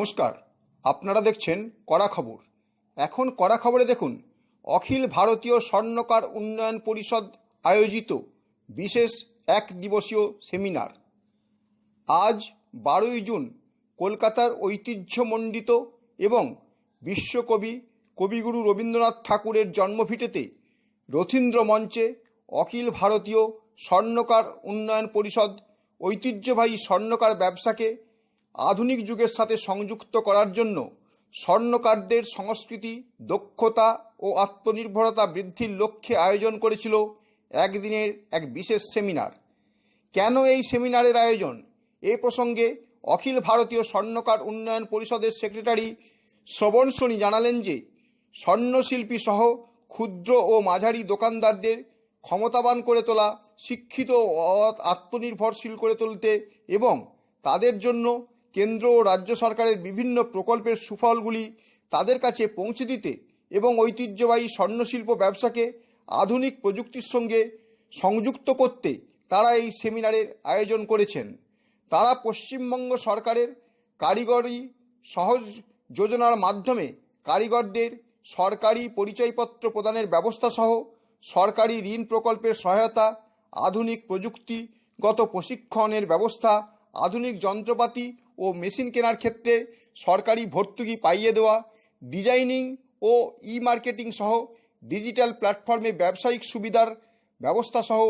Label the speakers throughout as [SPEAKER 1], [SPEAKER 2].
[SPEAKER 1] নমস্কার, আপনারা দেখছেন কড়া খবর। এখন কড়া খবরে দেখুন, অখিল ভারতীয় স্বর্ণকার উন্নয়ন পরিষদ আয়োজিত বিশেষ এক দিবসীয় সেমিনার। আজ বারোই জুন কলকাতার ঐতিহ্যমণ্ডিত এবং বিশ্বকবি কবিগুরু রবীন্দ্রনাথ ঠাকুরের জন্মভিটেতে রথীন্দ্র মঞ্চে অখিল ভারতীয় স্বর্ণকার উন্নয়ন পরিষদ ঐতিহ্যবাহী স্বর্ণকার ব্যবসাকে আধুনিক যুগের সাথে সংযুক্ত করার জন্য স্বর্ণকারদের সংস্কৃতি, দক্ষতা ও আত্মনির্ভরতা বৃদ্ধির লক্ষ্যে আয়োজন করেছিল একদিনের এক বিশেষ সেমিনার। কেন এই সেমিনারের আয়োজন? এ প্রসঙ্গে অখিল ভারতীয় স্বর্ণকার উন্নয়ন পরিষদের সেক্রেটারি শ্রবণ সোনি জানালেন যে, স্বর্ণশিল্পী সহ ক্ষুদ্র ও মাঝারি দোকানদারদের ক্ষমতাবান করে তোলা, শিক্ষিত ও আত্মনির্ভরশীল করে তুলতে এবং তাদের জন্য কেন্দ্র ও রাজ্য সরকারের বিভিন্ন প্রকল্পের সুফলগুলি তাদের কাছে পৌঁছে দিতে এবং ঐতিহ্যবাহী স্বর্ণশিল্প ব্যবসাকে আধুনিক প্রযুক্তির সঙ্গে সংযুক্ত করতে তারা এই সেমিনারের আয়োজন করেছেন। তারা পশ্চিমবঙ্গ সরকারের কারিগরি সহজ যোজনার মাধ্যমে কারিগরদের সরকারি পরিচয়পত্র প্রদানের ব্যবস্থা সহ সরকারি ঋণ প্রকল্পের সহায়তা, আধুনিক প্রযুক্তিগত প্রশিক্ষণের ব্যবস্থা, আধুনিক যন্ত্রপাতি ও মেশিন কেনার ক্ষেত্রে সরকারি ভর্তুকি পাইয়ে দেওয়া, ডিজাইনিং ও ই মার্কেটিং সহ ডিজিটাল প্ল্যাটফর্মে ব্যবসায়িক সুবিধার ব্যবস্থা সহ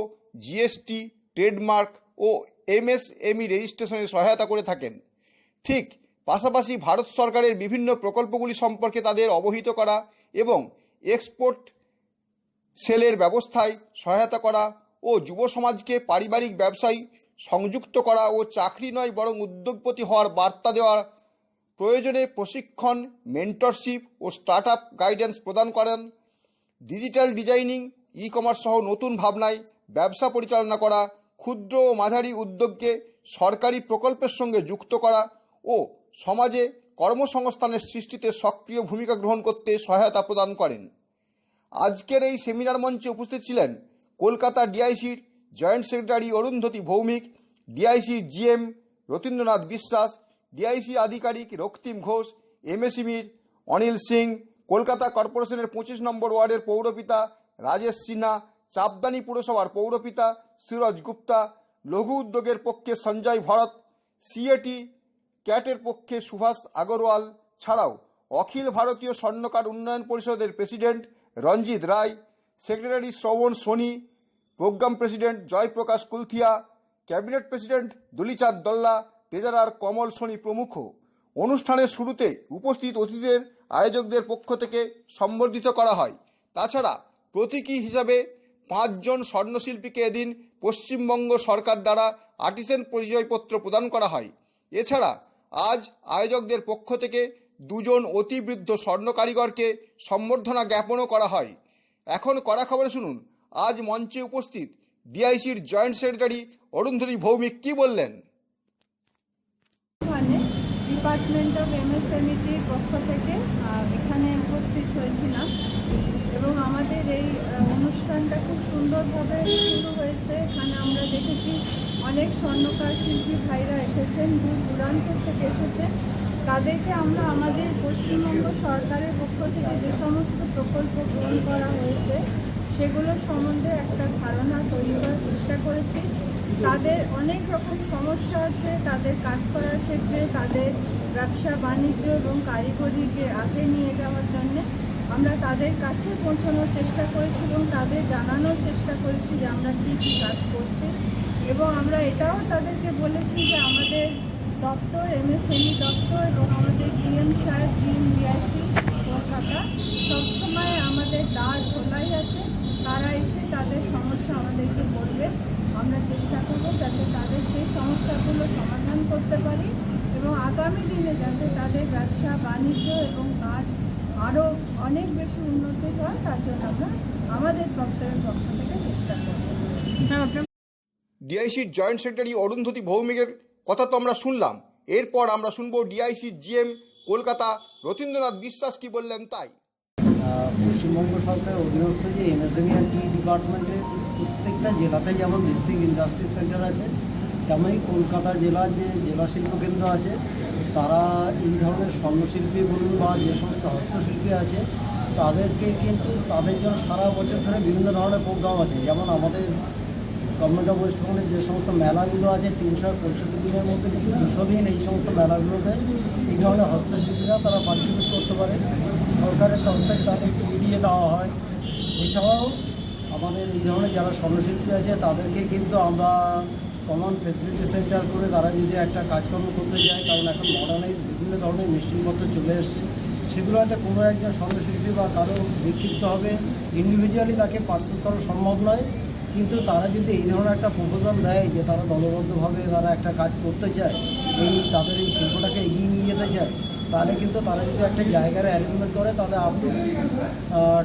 [SPEAKER 1] জিএসটি, ট্রেডমার্ক ও এমএসএমই রেজিস্ট্রেশনে সহায়তা করে থাকেন। ঠিক পাশাপাশি ভারত সরকারের বিভিন্ন প্রকল্পগুলি সম্পর্কে তাদের অবহিত করা এবং এক্সপোর্ট সেলের ব্যবস্থায় সহায়তা করা ও যুব সমাজকে পারিবারিক ব্যবসায় সংযুক্ত করা ও চাকরি নয় বরং উদ্যোগপতি হওয়ার বার্তা দেওয়ার প্রয়োজনে প্রশিক্ষণ মেন্টরশিপ ও স্টার্ট আপ গাইডেন্স প্রদান করেন। ডিজিটাল ডিজাইনিং ই কমার্স সহ নতুন ভাবনায় ব্যবসা পরিচালনা করা, ক্ষুদ্র ও মাঝারি উদ্যোগকে সরকারি প্রকল্পের সঙ্গে যুক্ত করা ও সমাজে কর্মসংস্থানের সৃষ্টিতে সক্রিয় ভূমিকা গ্রহণ করতে সহায়তা প্রদান করেন। আজকের এই সেমিনার মঞ্চে উপস্থিত ছিলেন Kolkata ডিআইসির joint secretary Arundhati Bhowmik DIC GM Ratindranath Biswas DIC আধিকারিক রক্তিম ঘোষ এমএসিমির অনিল সিং, কলকাতা কর্পোরেশনের পঁচিশ নম্বর ওয়ার্ডের পৌরপিতা রাজেশ সিনহা, চাপদানি পুরসভার পৌরপিতা সিরজ গুপ্তা, লঘু উদ্যোগের পক্ষে সঞ্জয় ভরত সিএটি ক্যাটের পক্ষে সুভাষ আগরওয়াল ছাড়াও অখিল ভারতীয় স্বর্ণকার উন্নয়ন পরিষদের president Ranjit Roy, secretary Shraban Soni program president Jayprakash Kulthia, cabinet president Dalichand Dalla, তেজারার Kamal Soni প্রমুখ। অনুষ্ঠানের শুরুতে উপস্থিত অতিথিদের আয়োজকদের পক্ষ থেকে সম্বর্ধিত করা হয়। তাছাড়া প্রতীকী হিসাবে পাঁচজন স্বর্ণশিল্পীকে এদিন পশ্চিমবঙ্গ সরকার দ্বারা আর্টিসেন পরিচয়পত্র প্রদান করা হয়। এছাড়া আজ আয়োজকদের পক্ষ থেকে দুজন অতিবৃদ্ধ স্বর্ণ কারিগরকে সম্বর্ধনা জ্ঞাপনও করা হয়। এখন কড়া খবরে শুনুন। আজ মঞ্চে উপস্থিত ডিআইসির জয়েন্ট সেক্রেটারি অরুন্ধতী ভৌমিক কি বললেন?
[SPEAKER 2] ওখানে ডিপার্টমেন্ট অফ এমএসএমইটির পক্ষ থেকে এখানে উপস্থিত হয়েছিলাম। এবং আমাদের এই অনুষ্ঠানটা খুব সুন্দরভাবে শুরু হয়েছে। এখানে আমরা দেখেছি অনেক স্বর্ণকার শিল্পী ভাইরা এসেছেন, দূর দূরান্ত থেকে এসেছেন। তাদেরকে আমরা আমাদের পশ্চিমবঙ্গ সরকারের পক্ষ থেকে যে সমস্ত প্রকল্প গ্রহণ করা হয়েছে সেগুলোর সম্বন্ধে একটা ধারণা তৈরি করার চেষ্টা করেছি। তাদের অনেক রকম সমস্যা আছে, তাদের কাজ করার ক্ষেত্রে, তাদের ব্যবসা, বাণিজ্য এবং কারিগরিকে আগে নিয়ে যাওয়ার জন্য আমরা তাদের কাছে পৌঁছানোর চেষ্টা করেছি এবং তাদের জানানোর চেষ্টা করেছি যে আমরা কী কী কাজ করছি এবং আমরা এটাও তাদেরকে বলেছি যে আমাদের দপ্তর, এমএসএমই দপ্তর এবং আমাদের জিএম সাহেব, জিএম ডিআইসি কলকাতা সবসময় আমাদের দ্বার খোলাই আছে। তারা এসে তাদের সমস্যা আমাদেরকে বলবে। আমরা চেষ্টা করব যাতে তাদের সেই সমস্যাগুলো সমাধান করতে পারি এবং আগামী দিনে যাতে তাদের ব্যবসা বাণিজ্য এবং কাজ আরও অনেক বেশি উন্নতি হয় তার জন্য আমরা আমাদের দপ্তরের পক্ষ থেকে চেষ্টা করব।
[SPEAKER 1] ডিআইসির জয়েন্ট সেক্রেটারি অরুন্ধতী ভৌমিকের কথা তো আমরা শুনলাম। এরপর আমরা শুনব ডিআইসি জিএম কলকাতা রতীন্দ্রনাথ বিশ্বাস কি বললেন তাই।
[SPEAKER 3] পশ্চিমবঙ্গ সরকারের আর টি ডিপার্টমেন্টের প্রত্যেকটা জেলাতে যেমন ডিস্ট্রিক্ট ইন্ডাস্ট্রি সেন্টার আছে, তেমনই কলকাতা জেলার যে জেলা শিল্প কেন্দ্র আছে, তারা এই ধরনের স্বর্ণশিল্পী বলুন বা যে সমস্ত হস্তশিল্পী আছে, তাদেরকে কিন্তু তাদের জন্য সারা বছর ধরে বিভিন্ন ধরনের প্রোগ্রাম আছে। যেমন আমাদের গভর্নমেন্ট অফ ওয়েস্টবেঙ্গলের যে সমস্ত মেলাগুলো আছে, তিনশো পঁয়ষট্টি দিনের মধ্যে কিন্তু দুশো দিন এই সমস্ত মেলাগুলোতে এই ধরনের হস্তশিল্পীরা তারা পার্টিসিপেট করতে পারে। সরকারের তরফ থেকে তাদেরকে এড়িয়ে দেওয়া হয়। এছাড়াও আমাদের এই ধরনের যারা স্বর্ণশিল্পী আছে, তাদেরকে কিন্তু আমরা কমন ফেসিলিটি সেন্টার করে তারা যদি একটা কাজকর্ম করতে যায় কারণ এখন মডার্নাইজ বিভিন্ন ধরনের মেশিনপত্র চলে এসছে। সেগুলো হয়তো কোনো একজন স্বর্ণশিল্পী বা কারও বিক্ষিপ্ত হবে। ইন্ডিভিজুয়ালি তাকে পারচেস করা সম্ভব নয়। কিন্তু তারা যদি এই ধরনের একটা প্রপোজাল দেয় যে তারা দলবদ্ধভাবে তারা একটা কাজ করতে চায়, এই তাদের এই শিল্পটাকে এগিয়ে নিয়ে যেতে চায় তাহলে কিন্তু তারা যদি একটা জায়গার অ্যারেঞ্জমেন্ট করে, তাহলে up to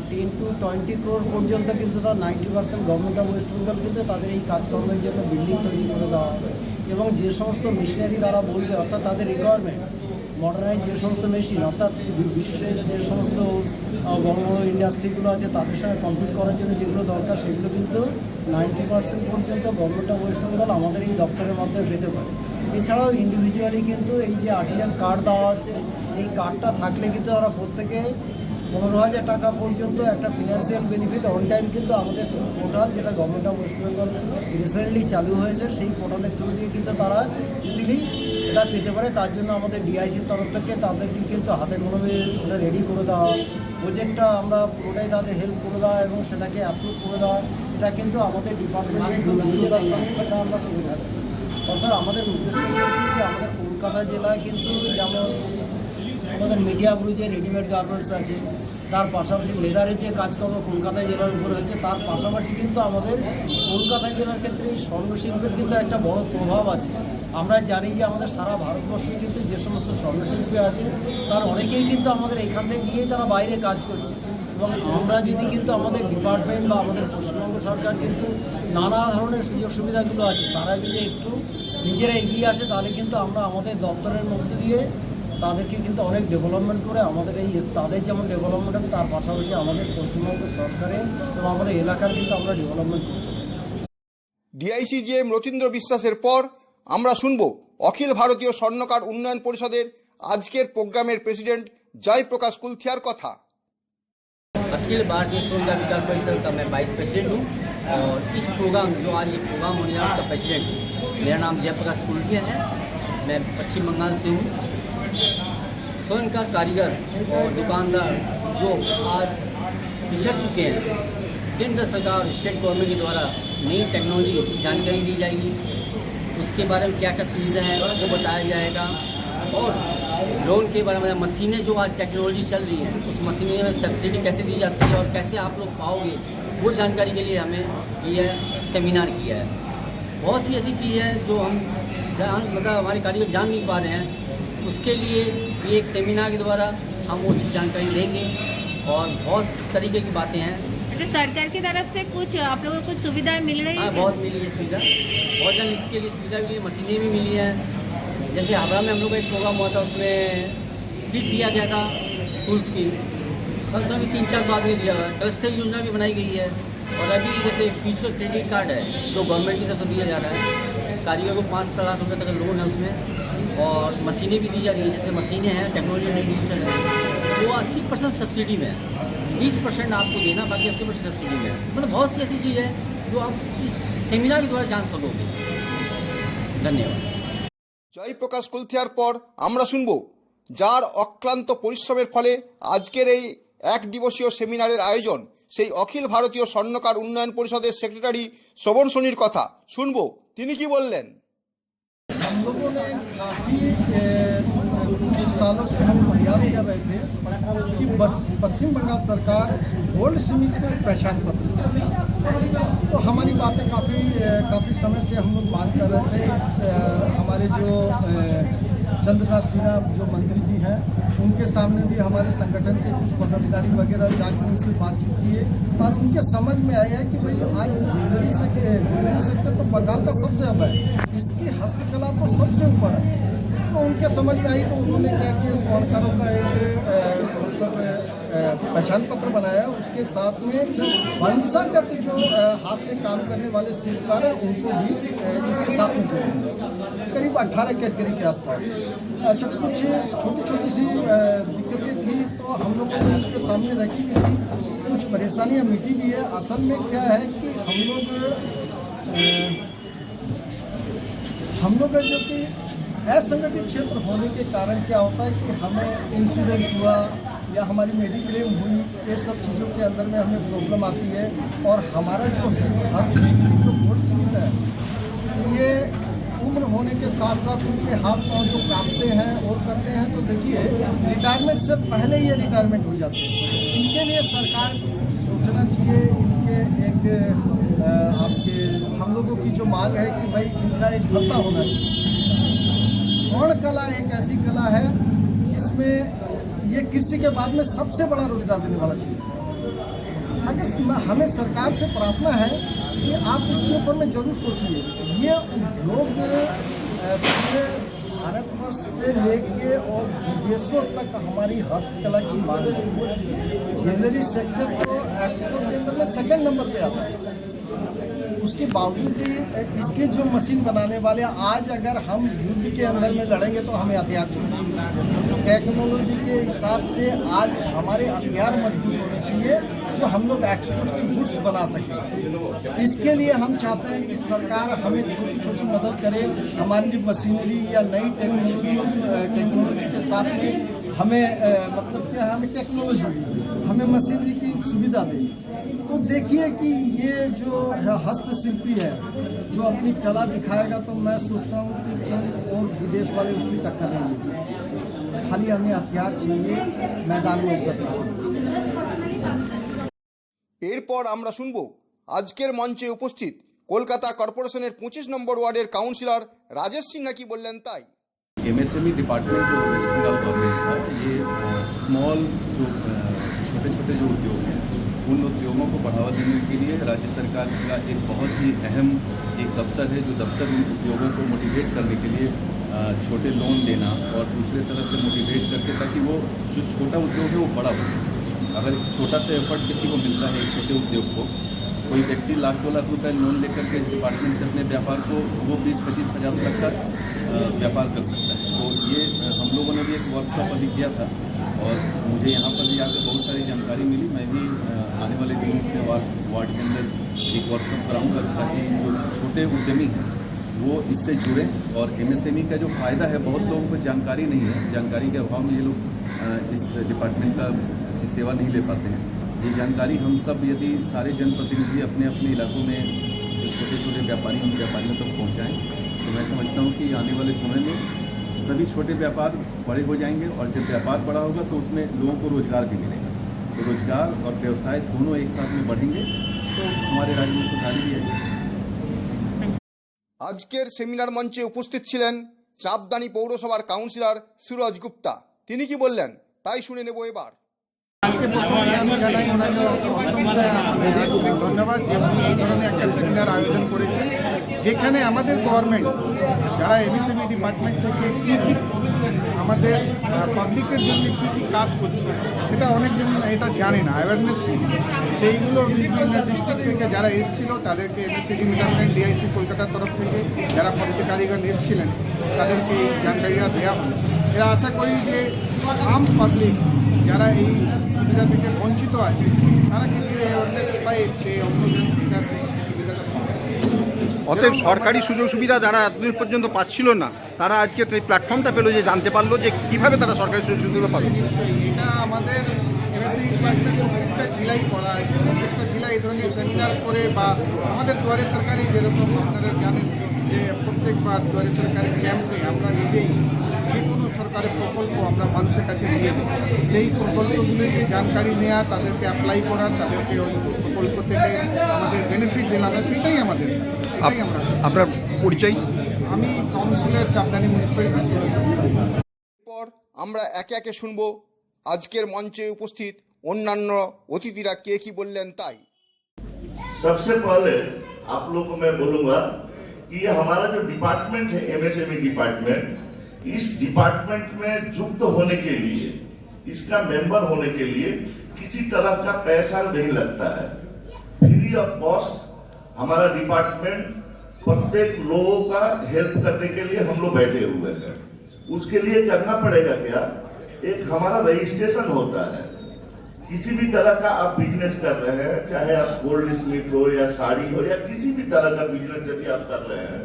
[SPEAKER 3] ten to twenty crore পর্যন্ত কিন্তু তার ninety percent government of West Bengal কিন্তু তাদের এই কাজকর্মের জন্য বিল্ডিং তৈরি করে দেওয়া হবে। এবং যে সমস্ত মেশিনারি তারা বলবে, অর্থাৎ তাদের রিকোয়ারমেন্ট মডার্নাইজ যে সমস্ত মেশিন অর্থাৎ বিশ্বের যে সমস্ত বড় বড় ইন্ডাস্ট্রিগুলো আছে, তাদের সঙ্গে কম্পিট করার জন্য যেগুলো দরকার, সেগুলো কিন্তু নাইনটি পার্সেন্ট পর্যন্ত গভর্নমেন্ট অফ ওয়েস্ট বেঙ্গল আমাদের এই দপ্তরের মাধ্যমে পেতে পারে। এছাড়াও ইন্ডিভিজুয়ালি কিন্তু এই যে আর্টিজান কার্ড দেওয়া আছে এই কার্ডটা থাকলে কিন্তু তারা প্রত্যেকে পনেরো হাজার টাকা পর্যন্ত একটা ফিনান্সিয়াল বেনিফিট অন টাইম কিন্তু আমাদের পোর্টাল যেটা government of West Bengal recently চালু হয়েছে, সেই পোর্টালের থ্রু দিয়ে কিন্তু তারা ইজিলি এটা পেতে পারে। তার জন্য আমাদের ডিআইসির তরফ থেকে তাদেরকে কিন্তু হাতে কলমে সেটা রেডি করে দেওয়া প্রজেক্টটা আমরা পুরোটাই তাদের হেল্প করে দেওয়া এবং সেটাকে অ্যাপ্রুভ করে দেওয়া, এটা কিন্তু আমাদের ডিপার্টমেন্টে খুব দ্রুততার সঙ্গে সেটা আমরা করে থাকি। অর্থাৎ আমাদের উদ্দেশ্য যে আমাদের কলকাতা জেলায় কিন্তু যেমন আমাদের মিডিয়া ব্রুজে রেডিমেড গার্মেন্টস আছে, তার পাশাপাশি লেদারের যে কাজকর্ম কলকাতা জেলার উপরে হচ্ছে, তার পাশাপাশি কিন্তু আমাদের কলকাতা জেলার ক্ষেত্রে এই স্বর্ণশিল্পের কিন্তু একটা বড় প্রভাব আছে। আমরা জানি যে আমাদের সারা ভারতবর্ষে কিন্তু যে সমস্ত স্বর্ণশিল্পী আছে, তার অনেকেই কিন্তু আমাদের এখান থেকে গিয়েই তারা বাইরে কাজ করছে। এবং আমরা যদি কিন্তু আমাদের ডিপার্টমেন্ট বা আমাদের পশ্চিমবঙ্গ সরকার কিন্তু নানা ধরনের সুযোগ সুবিধাগুলো আছে, তারা যদি একটু নিজেরা এগিয়ে আসে তাহলে কিন্তু আমরা আমাদের দপ্তরের মধ্যে দিয়ে তাদেরকে কিন্তু অনেক ডেভেলপমেন্ট করে আমাদের এই তাদের যেমন ডেভেলপমেন্ট হবে তার পাশাপাশি আমাদের পশ্চিমবঙ্গ সরকারের এবং আমাদের এলাকার কিন্তু আমরা ডেভেলপমেন্ট করতে পারি।
[SPEAKER 1] ডিআইসিজিএম রতীন্দ্র বিশ্বাসের পর আমরা শুনব অখিল ভারতীয় স্বর্ণকার উন্নয়ন পরিষদের আজকের প্রোগ্রামের প্রেসিডেন্ট জয়প্রকাশ কুলথিয়ার কথা
[SPEAKER 4] अखिल भारतीय स्वर्ण विकास परिषद का मैं वाइस प्रेसिडेंट हूँ और इस प्रोग्राम जो आज ये प्रोग्राम होने जा रहा है, उसका प्रेसिडेंट हूँ मेरा नाम जयप्रकाश कुलटिया है। मैं पश्चिम बंगाल से हूँ। स्वर्ण का कारीगर और दुकानदार जो आज पिछड़ चुके हैं, केंद्र सरकार और स्टेट गवर्नमेंट के द्वारा नई टेक्नोलॉजी जानकारी दी जाएगी। उसके बारे में क्या क्या सुविधा है वो बताया जाएगा। और लोन के बारे में, मशीनें जो आज टेक्नोलॉजी चल रही है, उस मशीनें में सब्सिडी कैसे दी जाती है और कैसे आप लोग पाओगे, वो जानकारी के लिए हमें यह सेमिनार किया है। बहुत सी ऐसी चीज़ है जो हम जान मतलब हमारे कारीगर जान नहीं पा रहे हैं। उसके लिए ये एक सेमिनार के द्वारा हम वो चीज़ जानकारी देंगे और बहुत तरीके की बातें हैं।
[SPEAKER 5] अच्छा सरकार की तरफ़ से कुछ आप लोगों को कुछ सुविधाएँ मिल रही
[SPEAKER 4] हाँ
[SPEAKER 5] है?
[SPEAKER 4] बहुत मिली है सुविधा। बहुत जल्द इसके लिए सुविधा के लिए मशीनें भी मिली हैं। जैसे हावड़ा में हम लोग का एक प्रोग्राम हुआ था उसमें किट दिया गया था टूल्स की। कम से कम तीन चार सौ आदमी दिया हुआ है। योजना भी बनाई गई है। और अभी जैसे फ्यूचर क्रेडिट कार्ड है जो गवर्नमेंट की तरफ से दिया जा रहा है कारीगर को पाँच लाख रुपये तक लोन है उसमें और मशीनें भी दी जा रही हैं जैसे मशीनें हैं टेक्नोलॉजी नई डिजिटल है वो अस्सी परसेंट सब्सिडी में है बीस परसेंट आपको देना बाकी अस्सी परसेंट सब्सिडी में है मतलब बहुत सी ऐसी चीज़ है जो आप इस सेमिनार के द्वारा जान सकोगे धन्यवाद
[SPEAKER 1] জয়প্রকাশ কুলথিয়ার পর আমরা শুনব যার অক্লান্ত পরিশ্রমের ফলে আজকের এই এক দিবসীয় সেমিনারের আয়োজন সেই অখিল ভারতীয় স্বর্ণকার উন্নয়ন পরিষদের সেক্রেটারি শ্রবণ সোনির কথা শুনব তিনি কি বললেন
[SPEAKER 6] हम लोगों ने काफ़ी ए, कुछ सालों से हम प्रयास कर रहे थे कि बस पश्चिम बंगाल सरकार गोल्ड स्मिथ को एक पहचान पत्र दे। तो हमारी बातें काफ़ी काफ़ी समय से हम लोग मांग कर रहे थे ए, हमारे जो ए, चंद्रनाथ सिन्हा जो मंत्री जी हैं। उनके सामने भी हमारे संगठन के कुछ पदाधिकारी वगैरह जाकर उनसे बातचीत किए और उनके समझ में आया है कि भाई आज ज्वेलरी ज्वेलरी सेक्टर तो बंगाल का सबसे अब है, इसकी हस्तकला तो सबसे ऊपर है। तो उनके समझ में आई तो उन्होंने क्या किया, स्वर्ण का एक पहचान पत्र बनाया उसके साथ में वंशागत जो हाथ से काम करने वाले शिल्पकार हैं, उनको भी इसके साथ में जोड़ दिया करीब 18 कैटेगरी के आसपास। अच्छा कुछ छोटी छोटी सी दिक्कतें थी तो हम लोगों ने उनके सामने रखी गई थी। कुछ परेशानियाँ मिटी भी है। असल में क्या है कि हम लोग हम लोग का जो कि असंगठित क्षेत्र होने के कारण क्या होता है कि हमें इंश्योरेंस हुआ या हमारी मेडिक्लेम हुई, ये सब चीज़ों के अंदर में हमें प्रॉब्लम आती है। और हमारा जो हस्तशिल्प जो बोर्ड सीमित है, ये उम्र होने के साथ साथ उनके हाथ पाँव जो कांपते हैं और करते हैं तो देखिए रिटायरमेंट से पहले ये रिटायरमेंट हो जाते हैं। इनके लिए सरकार सोचना चाहिए, इनके एक आपके, हम लोगों की जो मांग है कि भाई इनका एक भत्ता होना चाहिए। स्वर्ण कला एक ऐसी कला है जिसमें ये कृषि के बाद में सबसे बड़ा रोज़गार देने वाला चीज़ अगर हमें सरकार से प्रार्थना है कि आप इसके ऊपर में ज़रूर सोचिए। ये उद्योग पूरे भारतवर्ष से लेके और विदेशों तक हमारी हस्तकला की मांग है। ज्वेलरी सेक्टर तो एक्सपोर्ट के अंदर में सेकेंड नंबर पे आता है। उसके बावजूद भी इसके जो मशीन बनाने वाले आज अगर हम युद्ध के अंदर में लड़ेंगे तो हमें हथियार चाहिए। टेक्नोलॉजी के हिसाब से आज हमारे हथियार मज़बूत होने चाहिए, जो हम लोग एक्सपोर्ट के गुड्स बना सकें। इसके लिए हम चाहते हैं कि सरकार हमें छोटी छोटी मदद करे, हमारी मशीनरी या नई टेक्नोलॉजी टेक्नोलॉजी के साथ में हमें अ, मतलब क्या है, हमें टेक्नोलॉजी हमें मशीनरी की सुविधा दे तो देखिए कि ये जो है हस्तशिल्पी है जो अपनी कला दिखाएगा तो मैं सोचता हूँ कि कोई और विदेश वाले उसकी टक्कर नहीं देंगे खाली हमें हथियार चाहिए मैदान में उतरना
[SPEAKER 1] এরপর আমরা শুনব আজকের মঞ্চে উপস্থিত কলকাতা কর্পোরেশনের পঁচিশ নম্বর ওয়ার্ডের কাউন্সিলর রাজেশ সিনহা কি বললেন তাই
[SPEAKER 7] एमएसएमई डिपार्टमेंट जो वेस्ट बंगाल गवर्नमेंट का ये स्मॉल जो छोटे छोटे जो उद्योग हैं, उन उद्योगों को बढ़ावा देने के लिए राज्य सरकार का एक बहुत ही अहम एक दफ्तर है, जो दफ्तर उन उद्योगों को मोटिवेट करने के लिए छोटे लोन देना और दूसरे तरह से मोटिवेट करके ताकि वो जो छोटा उद्योग है, वो बड़ा हो। अगर छोटा सा एफर्ट किसी को मिलता है छोटे उद्योग को कोई व्यक्ति लाख दो लाख रुपए लोन लेकर के इस डिपार्टमेंट से अपने व्यापार को वो बीस पच्चीस पचास लाख का अ, व्यापार कर सकता है। तो ये हम लोगों ने भी एक वर्कशॉप अभी किया था और मुझे यहाँ पर भी आकर बहुत सारी जानकारी मिली। मैं भी आने वाले दिनों के वार्ड वार्ड के अंदर एक वर्कशॉप कराऊँगा ताकि जो छोटे उद्यमी हैं वो इससे जुड़े और एमएसएमई का जो फ़ायदा है बहुत लोगों को जानकारी नहीं है। जानकारी के अभाव में ये लोग इस डिपार्टमेंट का सेवा नहीं ले पाते हैं। ये जानकारी हम सब यदि सारे जनप्रतिनिधि अपने अपने इलाकों में जो छोटे छोटे व्यापारी उन व्यापारियों तक पहुँचाएँ तो मैं समझता हूँ कि आने वाले समय में सभी छोटे व्यापार बड़े हो जाएंगे और जब व्यापार बड़ा होगा तो उसमें लोगों को रोजगार भी मिलेगा तो रोजगार और व्यवसाय दोनों एक साथ में बढ़ेंगे तो हमारे राज्य में खुशहाली भी आएगी
[SPEAKER 1] আজকের সেমিনার মঞ্চে উপস্থিত ছিলেন চাপদানি পৌরসভার কাউন্সিলর সুরজ গুপ্তা তিনি কি বললেন তাই শুনে নেব এবার
[SPEAKER 6] আজকে প্রথমে আমি জানাই, ওনাকে অত্যন্ত ধন্যবাদ যে উনি এই ধরনের একটা সেমিনার আয়োজন করেছেন, যেখানে আমাদের গভর্নমেন্ট যারা এমএসএমই ডিপার্টমেন্ট থেকে কী আমাদের পাবলিকের জন্য কী কী কাজ করছে, সেটা অনেকজন এটা জানে না অ্যাওয়ারনেস সেইগুলো বিভিন্ন ডিস্ট্রিক্ট থেকে যারা এসেছিল, তাদেরকে এমএসএমই ডিপার্টমেন্ট ডিআইসি কলকাতার তরফ থেকে যারা পদাধিকারীগণ এসেছিলেন, তাদেরকে এই জানকারিরা দেওয়া হলো। এরা আশা করি যে আম পাবলিক যারা এই সুবিধা থেকে বঞ্চিত আছে তারা কিন্তু অ্যাওয়ারনেস পায় যে অন্যজন পায়
[SPEAKER 1] অতএব সরকারি সুযোগ সুবিধা যারা এতদিন পর্যন্ত পাচ্ছিল না তারা আজকে এই প্ল্যাটফর্মটা পেল যে জানতে পারল যে কীভাবে তারা সরকারি সুযোগ সুবিধা পাবে।
[SPEAKER 6] এটা আমাদের প্রত্যেকটা জেলায় করা আছে। প্রত্যেকটা জেলায় এই ধরনের সেমিনার করে বা আমাদের দুয়ারে সরকারি যেরকম আপনারা জানেন যে প্রত্যেকবার দুয়ারে সরকারি ক্যাম্পে আমরা নিজেই সরকারের প্রকল্প আমরা মানুষের কাছে নিয়ে দিই সেই প্রকল্পগুলিকে জানকারি নেওয়া তাদেরকে অ্যাপ্লাই করা তাদেরকে ওই প্রকল্প থেকে আমাদের বেনিফিট দিলাম সেটাই আমাদের এটাই আমরা করি।
[SPEAKER 1] আপনার পরিচয়
[SPEAKER 6] আমি কাউন্সিলর চাপদানি মিউনিসিপ্যাল কর্পোরেশন
[SPEAKER 1] পর আমরা একে একে শুনবো আজকের মঞ্চে উপস্থিত অন্যান্য অতিথিরা কে কি বললেন তাই
[SPEAKER 8] सबसे पहले आप लोग को मैं बोलूंगा कि ये हमारा जो डिपार्टमेंट है एमएसएमई डिपार्टमेंट इस डिपार्टमेंट में जुक्त होने के लिए, इसका मेंबर होने के लिए किसी तरह का पैसा नहीं लगता है। फ्री ऑफ़ कॉस्ट हमारा डिपार्टमेंट प्रत्येक लोगों का हेल्प करने के लिए हम लोग बैठे हुए हैं। उसके लिए करना पड़ेगा क्या? एक हमारा रजिस्ट्रेशन होता है। किसी भी तरह का आप बिज़नेस कर रहे हैं, चाहे आप गोल्ड स्मिथ हो या साड़ी हो या किसी भी तरह का बिज़नेस यदि आप कर रहे हैं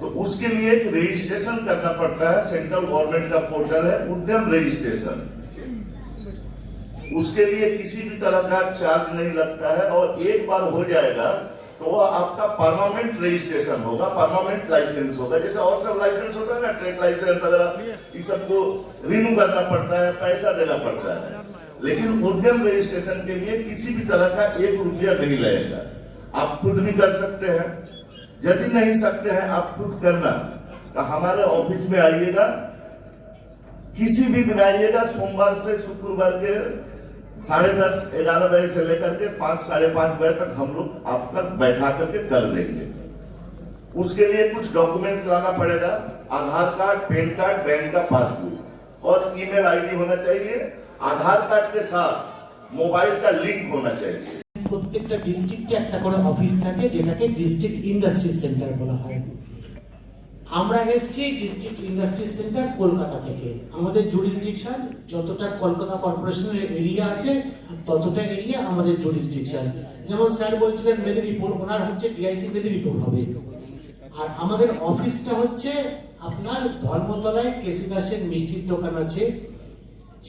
[SPEAKER 8] तो उसके लिए एक रजिस्ट्रेशन करना पड़ता है सेंट्रल गवर्नमेंट का पोर्टल है, उद्यम रजिस्ट्रेशन उसके लिए किसी भी तरह का चार्ज नहीं लगता है और एक बार हो जाएगा तो वह आपका परमानेंट रजिस्ट्रेशन होगा परमानेंट लाइसेंस होगा। जैसे और सब लाइसेंस होता है ना ट्रेड लाइसेंस वगैरह इस सबको रिन्यू करना पड़ता है, पैसा देना पड़ता है। लेकिन उद्यम रजिस्ट्रेशन के लिए किसी भी तरह का एक रुपया नहीं लगेगा। आप खुद भी कर सकते हैं। यदि नहीं सकते हैं, आप खुद करना। तो हमारे ऑफ़िस में आइएगा, किसी भी दिन आइएगा, सोमवार से शुक्रवार के साढ़े दस, ग्यारह बजे से लेकर के पाँच, साढ़े पाँच बजे तक हम लोग आपका बैठा करके कर देंगे उसके लिए कुछ डॉक्यूमेंट्स लाना पड़ेगा, Aadhaar card, PAN card, bank का पासबुक। और ईमेल आईडी होना चाहिए, आधार कार्ड के साथ मोबाइल का लिंक होना चाहिए।
[SPEAKER 9] প্রত্যেকটা ডিস্ট্রিক্টে একটা করে অফিস থাকে, যেটাকে ডিস্ট্রিক্ট ইন্ডাস্ট্রি সেন্টার বলা হয়। আমরা এসেছি ডিস্ট্রিক্ট ইন্ডাস্ট্রি সেন্টার কলকাতা থেকে। আমাদের জুরিসডিকশন যতটা কলকাতা কর্পোরেশনের এরিয়া আছে, ততটা এরিয়া আমাদের জুরিসডিকশন যেমন স্যার বলছিলেন মেদিনীপুর, ওনার হচ্ছে ডিআইসি মেদিনীপুর হবে। আর আমাদের অফিসটা হচ্ছে আপনার ধর্মতলায় কেসি দাসের মিষ্টির দোকান আছে।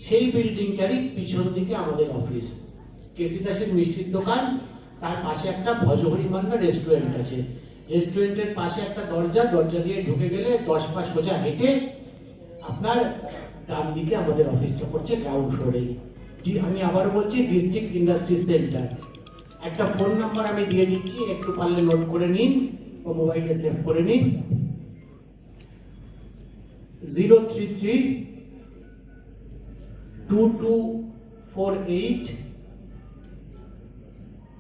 [SPEAKER 9] সেই বিল্ডিংটারই পিছন দিকে আমাদের অফিস কেসি দাসের মিষ্টির দোকান, তার পাশে একটা ভজহরি মান্না রেস্টুরেন্ট আছে রেস্টুরেন্টের পাশে একটা দরজা দরজা দিয়ে ঢুকে গেলে দশ পা সোজা হেঁটে আপনার ডান দিকে আমাদের অফিসটা পড়ছে গ্রাউন্ড ফ্লোরেই আমি আবার বলছি ডিস্ট্রিক্ট ইন্ডাস্ট্রি সেন্টার একটা ফোন নাম্বার আমি দিয়ে দিচ্ছি, একটু পারলে নোট করে নিন ও মোবাইলে সেভ করে নিন। Zero three three two two four eight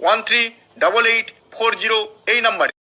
[SPEAKER 1] one three double eight four zero এই নাম্বারে